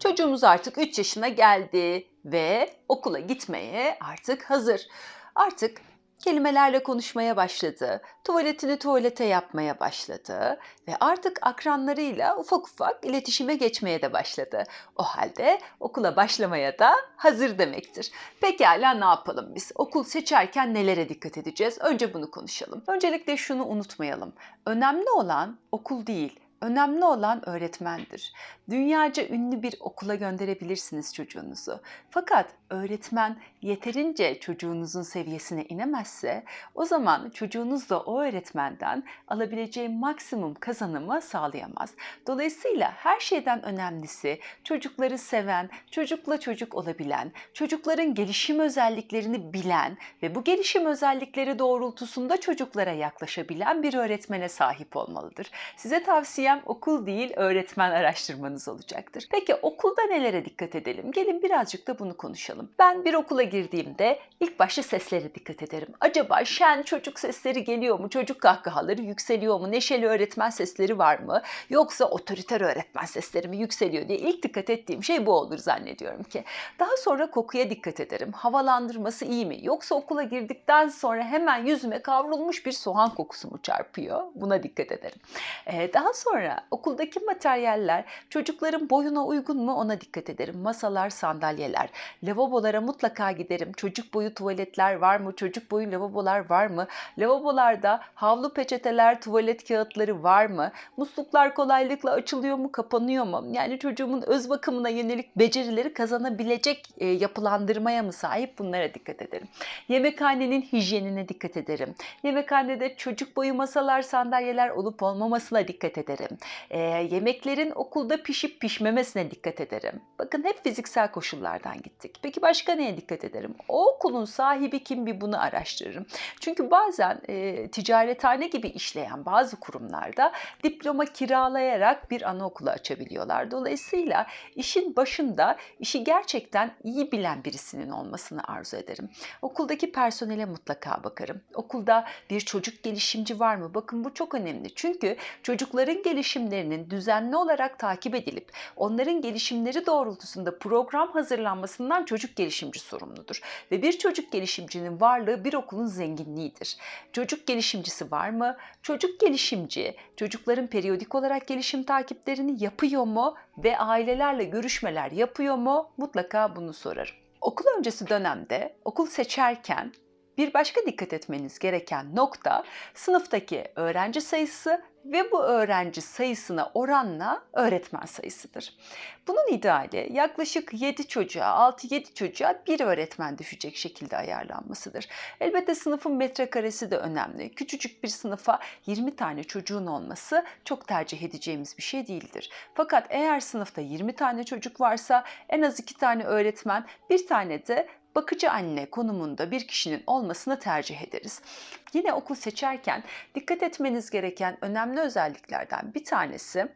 Çocuğumuz artık 3 yaşına geldi ve okula gitmeye artık hazır. Artık kelimelerle konuşmaya başladı. Tuvaletini tuvalete yapmaya başladı ve artık akranlarıyla ufak ufak iletişime geçmeye de başladı. O halde okula başlamaya da hazır demektir. Pekala ne yapalım biz? Okul seçerken nelere dikkat edeceğiz? Önce bunu konuşalım. Öncelikle şunu unutmayalım. Önemli olan okul değil, Önemli olan öğretmendir. Dünyaca ünlü bir okula gönderebilirsiniz çocuğunuzu. Fakat öğretmen yeterince çocuğunuzun seviyesine inemezse o zaman çocuğunuz da o öğretmenden alabileceği maksimum kazanımı sağlayamaz. Dolayısıyla her şeyden önemlisi çocukları seven, çocukla çocuk olabilen, çocukların gelişim özelliklerini bilen ve bu gelişim özellikleri doğrultusunda çocuklara yaklaşabilen bir öğretmene sahip olmalıdır. Size tavsiyem okul değil öğretmen araştırmanız olacaktır. Peki okulda nelere dikkat edelim? Gelin birazcık da bunu konuşalım. Ben bir okula girdiğimde ilk başta seslere dikkat ederim. Acaba şen çocuk sesleri geliyor mu? Çocuk kahkahaları yükseliyor mu? Neşeli öğretmen sesleri var mı? Yoksa otoriter öğretmen sesleri mi yükseliyor diye ilk dikkat ettiğim şey bu olur zannediyorum ki. Daha sonra kokuya dikkat ederim. Havalandırması iyi mi? Yoksa okula girdikten sonra hemen yüzüme kavrulmuş bir soğan kokusu mu çarpıyor? Buna dikkat ederim. Ee, daha sonra okuldaki materyaller çocukların boyuna uygun mu ona dikkat ederim. Masalar, sandalyeler, lavabolara mutlaka giderim. Çocuk boyu tuvaletler var mı? Çocuk boyu lavabolar var mı? Lavabolarda havlu peçeteler, tuvalet kağıtları var mı? Musluklar kolaylıkla açılıyor mu, kapanıyor mu? Yani çocuğumun öz bakımına yönelik becerileri kazanabilecek e, yapılandırmaya mı sahip? Bunlara dikkat ederim. Yemekhanenin hijyenine dikkat ederim. Yemekhanede çocuk boyu masalar, sandalyeler olup olmamasına dikkat ederim. E, yemeklerin okulda pişip pişmemesine dikkat ederim. Bakın hep fiziksel koşullardan gittik. Peki başka neye dikkat ederim? O okulun sahibi kim bir bunu araştırırım. Çünkü bazen e, ticarethane gibi işleyen bazı kurumlarda diploma kiralayarak bir anaokulu açabiliyorlar. Dolayısıyla işin başında işi gerçekten iyi bilen birisinin olmasını arzu ederim. Okuldaki personele mutlaka bakarım. Okulda bir çocuk gelişimci var mı? Bakın bu çok önemli. Çünkü çocukların gelişimlerinin düzenli olarak takip edilip onların gelişimleri doğrultusunda program hazırlanmasından çocuk gelişimci sorumludur. Ve bir çocuk gelişimcinin varlığı bir okulun zenginliğidir. Çocuk gelişimcisi var mı? Çocuk gelişimci çocukların periyodik olarak gelişim takiplerini yapıyor mu ve ailelerle görüşmeler yapıyor mu? Mutlaka bunu sorarım. Okul öncesi dönemde okul seçerken bir başka dikkat etmeniz gereken nokta sınıftaki öğrenci sayısı ve bu öğrenci sayısına oranla öğretmen sayısıdır. Bunun ideali yaklaşık 7 çocuğa, 6-7 çocuğa bir öğretmen düşecek şekilde ayarlanmasıdır. Elbette sınıfın metrekaresi de önemli. Küçücük bir sınıfa 20 tane çocuğun olması çok tercih edeceğimiz bir şey değildir. Fakat eğer sınıfta 20 tane çocuk varsa en az 2 tane öğretmen, bir tane de bakıcı anne konumunda bir kişinin olmasını tercih ederiz. Yine okul seçerken dikkat etmeniz gereken önemli özelliklerden bir tanesi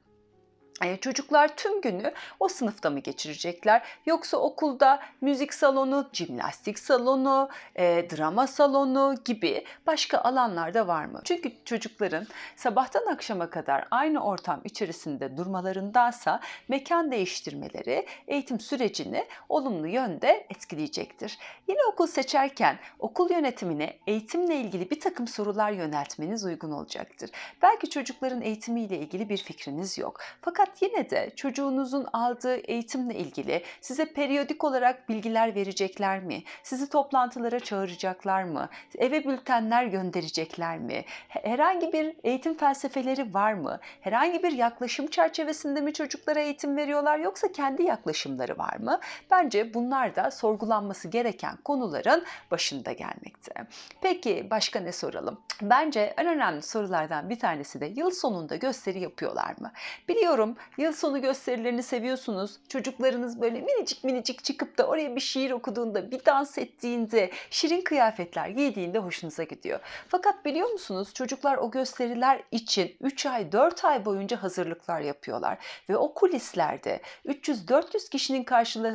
çocuklar tüm günü o sınıfta mı geçirecekler yoksa okulda müzik salonu, jimnastik salonu, e, drama salonu gibi başka alanlarda var mı? Çünkü çocukların sabahtan akşama kadar aynı ortam içerisinde durmalarındansa mekan değiştirmeleri eğitim sürecini olumlu yönde etkileyecektir. Yine okul seçerken okul yönetimine eğitimle ilgili bir takım sorular yöneltmeniz uygun olacaktır. Belki çocukların eğitimiyle ilgili bir fikriniz yok. Fakat yine de çocuğunuzun aldığı eğitimle ilgili size periyodik olarak bilgiler verecekler mi? Sizi toplantılara çağıracaklar mı? Eve bültenler gönderecekler mi? Herhangi bir eğitim felsefeleri var mı? Herhangi bir yaklaşım çerçevesinde mi çocuklara eğitim veriyorlar yoksa kendi yaklaşımları var mı? Bence bunlar da sorgulanması gereken konuların başında gelmekte. Peki başka ne soralım? Bence en önemli sorulardan bir tanesi de yıl sonunda gösteri yapıyorlar mı? Biliyorum yıl sonu gösterilerini seviyorsunuz. Çocuklarınız böyle minicik minicik çıkıp da oraya bir şiir okuduğunda, bir dans ettiğinde, şirin kıyafetler giydiğinde hoşunuza gidiyor. Fakat biliyor musunuz çocuklar o gösteriler için 3 ay, 4 ay boyunca hazırlıklar yapıyorlar. Ve o kulislerde 300-400 kişinin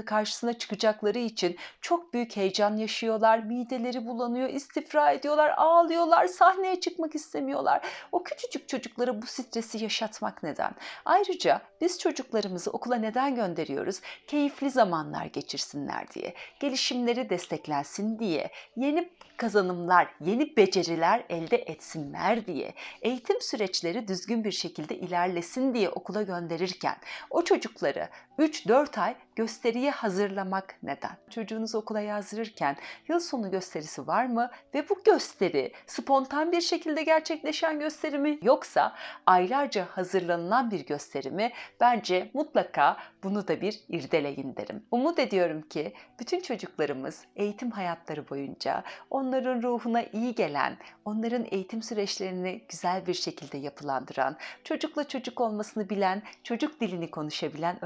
karşısına çıkacakları için çok büyük heyecan yaşıyorlar. Mideleri bulanıyor, istifra ediyorlar, ağlıyorlar, sahneye çıkmak istemiyorlar. O küçücük çocuklara bu stresi yaşatmak neden? Ayrıca Ayrıca biz çocuklarımızı okula neden gönderiyoruz? Keyifli zamanlar geçirsinler diye, gelişimleri desteklensin diye, yeni kazanımlar, yeni beceriler elde etsinler diye, eğitim süreçleri düzgün bir şekilde ilerlesin diye okula gönderirken o çocukları 3-4 ay gösteriye hazırlamak neden? Çocuğunuzu okula yazdırırken yıl sonu gösterisi var mı ve bu gösteri spontan bir şekilde gerçekleşen gösteri mi yoksa aylarca hazırlanılan bir gösteri mi? Bence mutlaka bunu da bir irdeleyin derim. Umut ediyorum ki bütün çocuklarımız eğitim hayatları boyunca onların ruhuna iyi gelen, onların eğitim süreçlerini güzel bir şekilde yapılandıran, çocukla çocuk olmasını bilen, çocuk dilini konuşabilen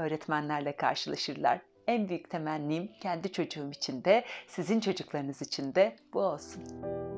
öğretmenlerle karşılaşırlar. En büyük temennim kendi çocuğum için de, sizin çocuklarınız için de bu olsun.